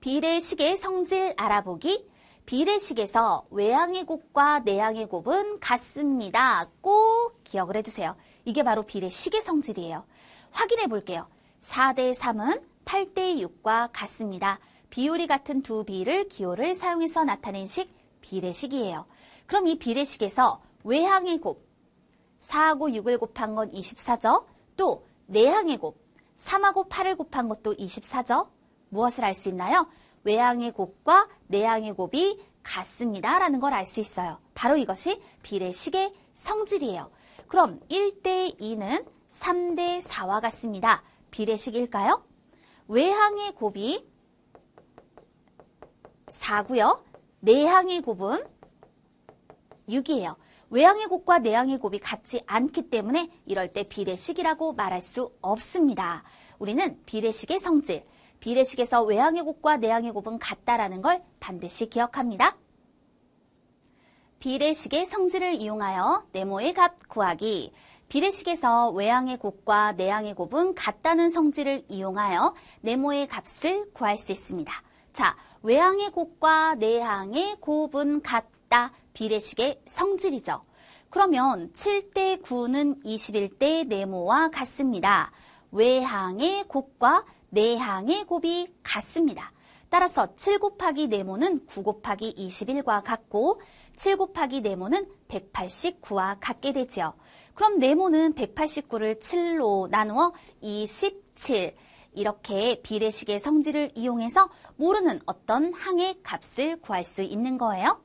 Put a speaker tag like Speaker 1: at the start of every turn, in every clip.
Speaker 1: 비례식의 성질 알아보기. 비례식에서 외항의 곱과 내항의 곱은 같습니다. 꼭 기억을 해두세요. 이게 바로 비례식의 성질이에요. 확인해 볼게요. 4대 3은 8대 6과 같습니다. 비율이 같은 두 비를 기호를 사용해서 나타낸 식 비례식이에요. 그럼 이 비례식에서 외항의 곱 4하고 6을 곱한 건 24죠. 또 내항의 곱 3하고 8을 곱한 것도 24죠. 무엇을 알 수 있나요? 외항의 곱과 내항의 곱이 같습니다. 라는 걸 알 수 있어요. 바로 이것이 비례식의 성질이에요. 그럼 1대 2는 3대 4와 같습니다. 비례식일까요? 외항의 곱이 4고요. 내항의 곱은 6이에요. 외항의 곱과 내항의 곱이 같지 않기 때문에 이럴 때 비례식이라고 말할 수 없습니다. 우리는 비례식의 성질, 비례식에서 외항의 곱과 내항의 곱은 같다라는 걸 반드시 기억합니다. 비례식의 성질을 이용하여 네모의 값 구하기. 비례식에서 외항의 곱과 내항의 곱은 같다는 성질을 이용하여 네모의 값을 구할 수 있습니다. 자, 외항의 곱과 내항의 곱은 같다. 비례식의 성질이죠. 그러면 7대 9는 21대 네모와 같습니다. 외항의 곱과 내항의 곱이 같습니다. 따라서 7 곱하기 네모는 9 곱하기 21과 같고 7 곱하기 네모는 189와 같게 되지요. 그럼 네모는 189를 7로 나누어 27 이렇게 비례식의 성질을 이용해서 모르는 어떤 항의 값을 구할 수 있는 거예요.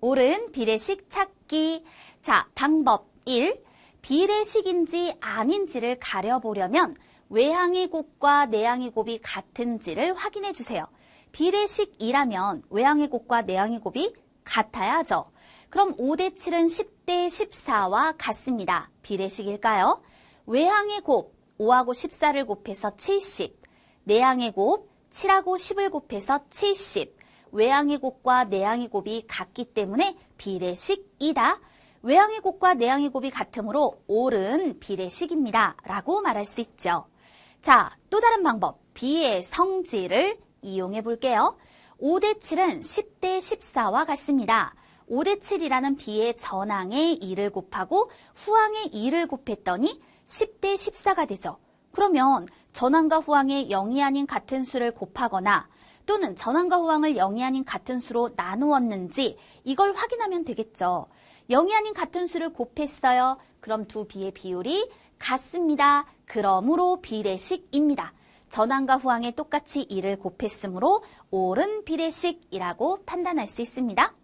Speaker 1: 옳은 비례식 찾기. 자, 방법 1. 비례식인지 아닌지를 가려보려면 외항의 곱과 내항의 곱이 같은지를 확인해 주세요. 비례식이라면 외항의 곱과 내항의 곱이 같아야 하죠. 그럼 5대 7은 10대 14와 같습니다. 비례식일까요? 외항의 곱 5하고 14를 곱해서 70, 내항의 곱 7하고 10을 곱해서 70, 외항의 곱과 내항의 곱이 같기 때문에 비례식이다. 외항의 곱과 내항의 곱이 같으므로 옳은 비례식입니다. 라고 말할 수 있죠. 자, 또 다른 방법. 비의 성질을 이용해 볼게요. 5대 7은 10대 14와 같습니다. 5대 7이라는 비의 전항의 2를 곱하고 후항의 2를 곱했더니 10대 14가 되죠. 그러면 전항과 후항의 0이 아닌 같은 수를 곱하거나 또는 전항과 후항을 0이 아닌 같은 수로 나누었는지 이걸 확인하면 되겠죠. 0이 아닌 같은 수를 곱했어요. 그럼 두 비의 비율이 같습니다. 그러므로 비례식입니다. 전항과 후항에 똑같이 2를 곱했으므로 옳은 비례식이라고 판단할 수 있습니다.